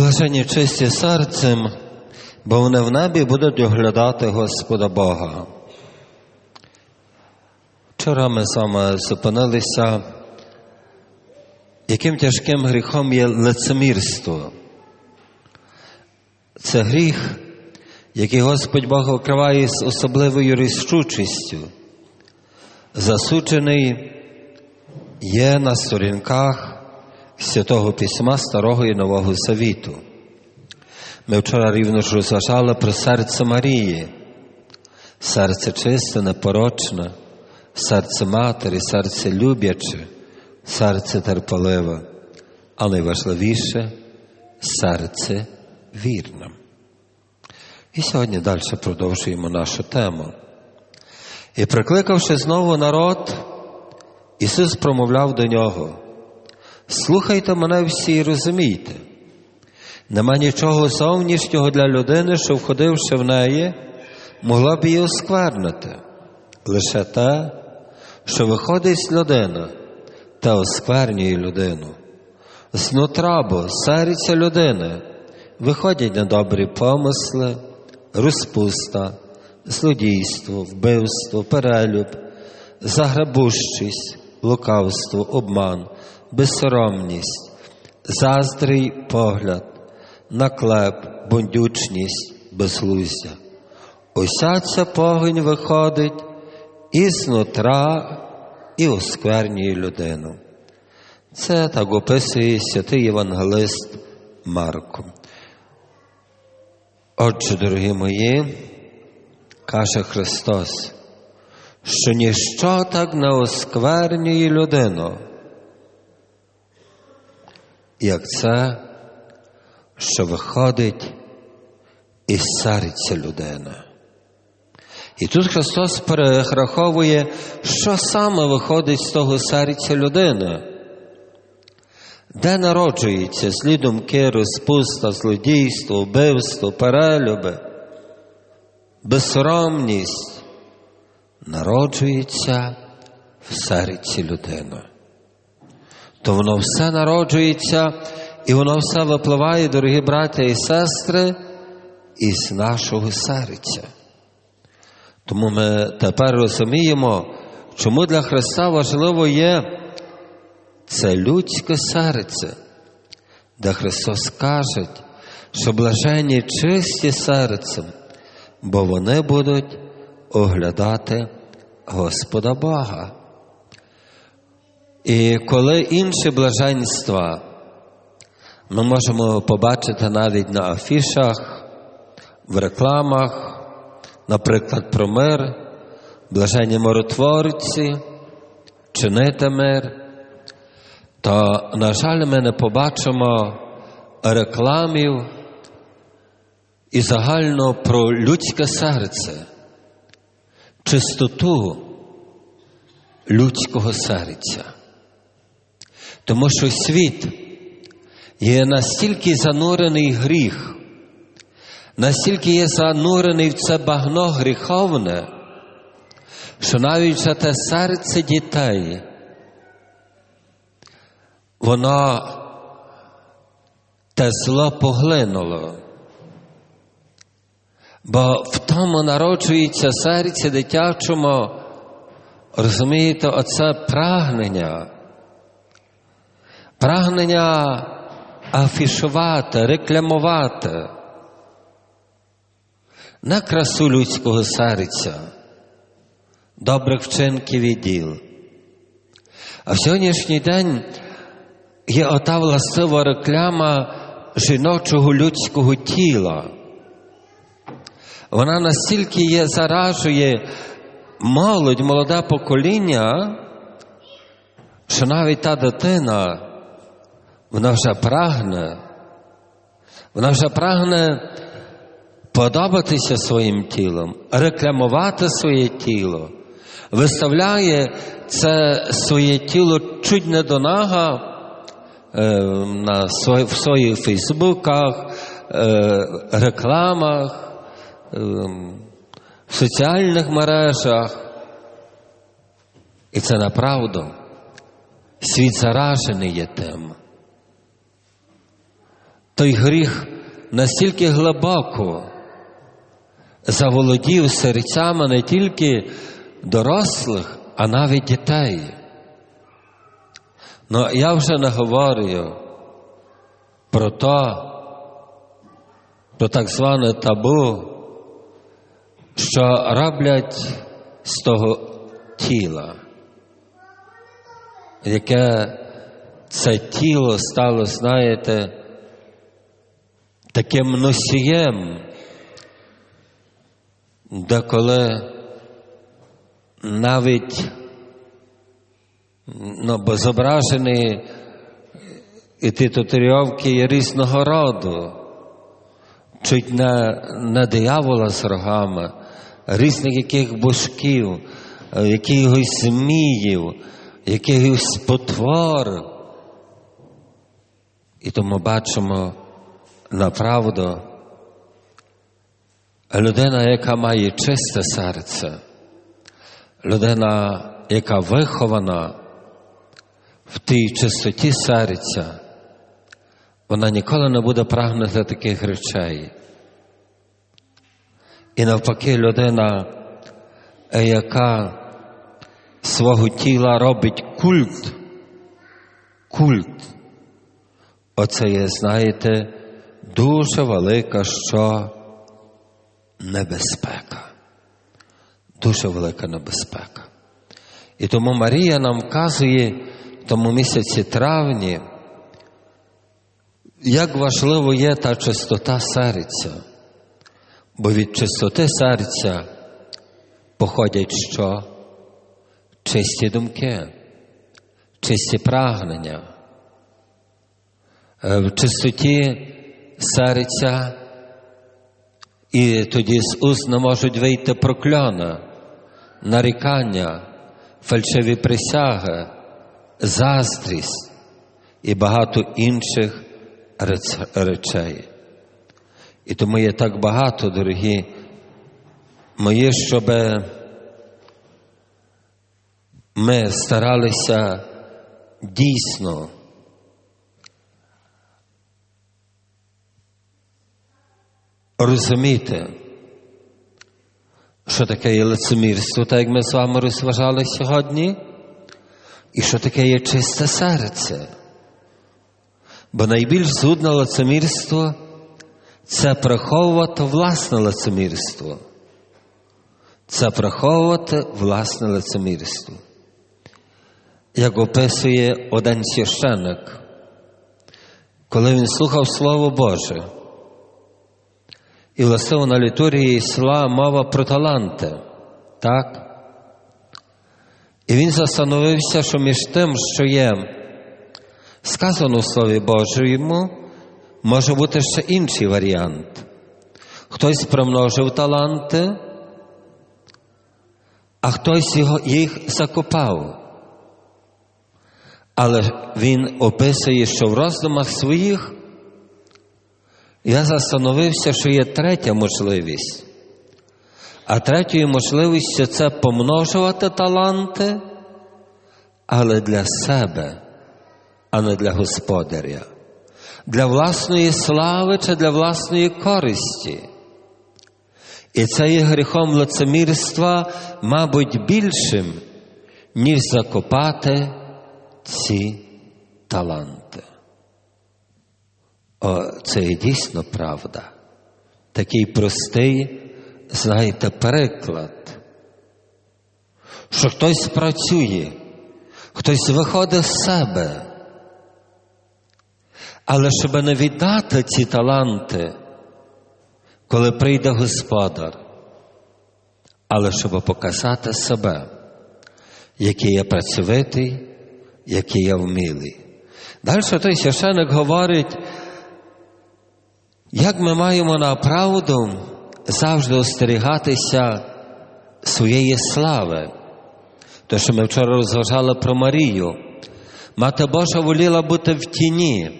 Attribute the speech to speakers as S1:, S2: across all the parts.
S1: Блажені чисті серцем, бо вони в небі будуть оглядати Господа Бога. Вчора ми вами зупинилися, яким тяжким гріхом є лицемірство. Це гріх, який Господь Бог окриває з особливою рішучістю. Засуджений є на сторінках Святого Письма Старого і Нового Завіту. Ми вчора рівно ж розважали про серце Марії, серце чисте, непорочне, серце матері, серце любляче, серце терпеливе, а найважливіше серце вірне. І сьогодні далі продовжуємо нашу тему. І прикликавши знову народ, Ісус промовляв до нього. Слухайте мене всі і розумійте. Нема нічого зовнішнього для людини, що, входивши в неї, могла б її осквернити. Лише те, що виходить з людини, те осквернює людину. Знутра бо серця людини виходять недобрі помисли, розпуста, злодійство, вбивство, перелюб, заграбущість, лукавство, обман безсоромність, заздрий погляд, наклеп, бундючність, безглуздя. Уся ця погонь виходить із нутра і осквернює людину. Це так описує святий Євангелист Марко. Отже, дорогі мої, каже Христос, що ніщо так не осквернює людину як це, що виходить із серця людини. І тут Христос перераховує, що саме виходить з того серця людини, де народжуються злі думки, розпуста, злодійство, вбивство, перелюби, безсоромність, народжується в серці людини то воно все народжується і воно все випливає, дорогі браття і сестри, із нашого серця. Тому ми тепер розуміємо, чому для Христа важливо є це людське серце, де Христос каже, що блаженні чисті серцем, бо вони будуть оглядати Господа Бога. І коли інші блаженства ми можемо побачити навіть на афішах, в рекламах, наприклад, про мир, блаженні миротворці, чинити мир, то, на жаль, ми не побачимо рекламів і загально про людське серце, чистоту людського серця. Тому що світ є настільки занурений гріх, настільки є занурений в це багно гріховне, що навіть за те серце дітей, воно те зло поглинуло. Бо в тому народжується серце дитячому, розумієте, оце прагнення прагнення афішувати, рекламувати на красу людського серця, добрих вчинків і діл. А в сьогоднішній день є ота властива реклама жіночого людського тіла. Вона настільки є заражує молодь, молоде покоління, що навіть та дитина вона вже прагне, вона вже прагне подобатися своїм тілом, рекламувати своє тіло, виставляє це своє тіло чуть не до нага е, на свої, в своїх фейсбуках, е, рекламах, е, в соціальних мережах. І це направду. Світ заражений є тим. Той гріх настільки глибоко заволодів серцями не тільки дорослих, а навіть дітей. Ну, я вже не говорю про то, про так зване табу, що роблять з того тіла, яке це тіло стало, знаєте, таким носієм, де коли навіть ну, бо зображені і ті татуїровки є різного роду, чуть не, не диявола з рогами, різних яких божків, якихось зміїв, якихось потвор. І тому бачимо направду людина, яка має чисте серце, людина, яка вихована в тій чистоті серця, вона ніколи не буде прагнути таких речей. І навпаки, людина, яка свого тіла робить культ, культ, оце є, знаєте, дуже велика що небезпека. Дуже велика небезпека. І тому Марія нам вказує в тому місяці травні, як важливо є та чистота серця, бо від чистоти серця походять що? Чисті думки, чисті прагнення. Е, В чистоті серця і тоді з уст не можуть вийти прокляна, нарікання, фальшиві присяги, заздрість і багато інших речей. І тому є так багато, дорогі мої, щоб ми старалися дійсно розуміти, що таке є лицемірство, так як ми з вами розважали сьогодні, і що таке є чисте серце. Бо найбільш зудне лицемірство це приховувати власне лицемірство. Це приховувати власне лицемірство. Як описує один священник, коли він слухав Слово Боже. І властиво на літургії йшла мова про таланти, так? І він застановився, що між тим, що є сказано в Слові Божому, може бути ще інший варіант. Хтось примножив таланти, а хтось їх закопав. Але він описує, що в роздумах своїх я застановився, що є третя можливість. А третьою можливістю це помножувати таланти, але для себе, а не для господаря, для власної слави чи для власної користі. І це є гріхом лицемірства, мабуть, більшим, ніж закопати ці таланти. О, це і дійсно правда. Такий простий, знаєте, переклад, що хтось працює, хтось виходить з себе. Але щоб не віддати ці таланти, коли прийде господар, але щоб показати себе, який я працьовитий, який я вмілий. Далі той священик говорить, як ми маємо на правду завжди остерігатися своєї слави? То, що ми вчора розважали про Марію, Мати Божа воліла бути в тіні.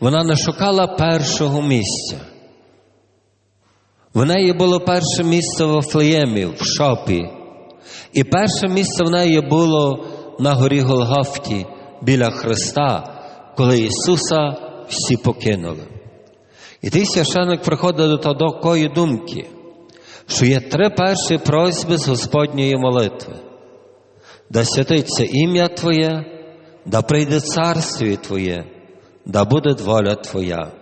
S1: Вона не шукала першого місця. В неї було перше місце в Офлеємі, в шопі. І перше місце в неї було на горі Голгофті біля Христа, коли Ісуса всі покинули. І той священик приходить до такої думки, що є три перші просьби з Господньої молитви. Да святиться ім'я Твоє, да прийде царстві Твоє, да буде воля Твоя.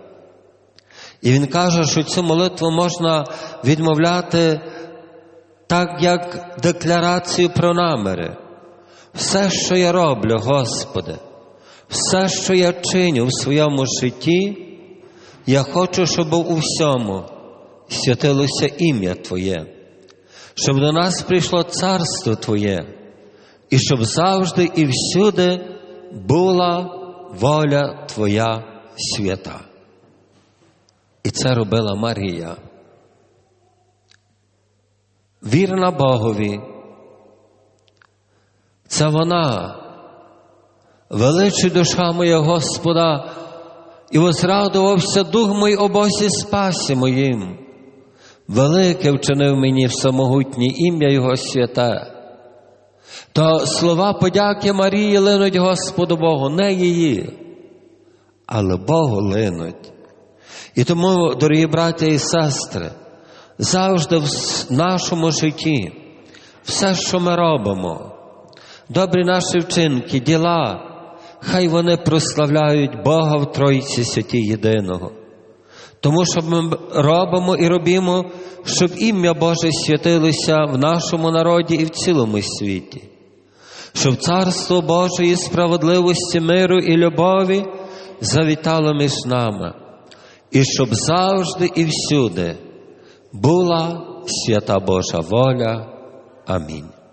S1: І він каже, що цю молитву можна відмовляти так, як декларацію про наміри. Все, що я роблю, Господи, все, що я чиню в своєму житті, я хочу, щоб у всьому святилося ім'я Твоє, щоб до нас прийшло царство Твоє, і щоб завжди і всюди була воля Твоя свята. І це робила Марія. Вірна Богові. Це вона, величий душа моя Господа, і возрадувався дух мій о спасі моїм. Велике вчинив мені всемогутнє ім'я Його святе. То слова подяки Марії линуть Господу Богу, не її, але Богу линуть. І тому, дорогі браття і сестри, завжди в нашому житті все, що ми робимо, добрі наші вчинки, діла, хай вони прославляють Бога в Тройці Святі Єдиного. Тому що ми робимо і робимо, щоб ім'я Боже святилося в нашому народі і в цілому світі, щоб Царство Божої справедливості, миру і любові завітало між нами, і щоб завжди і всюди була свята Божа воля. Амінь.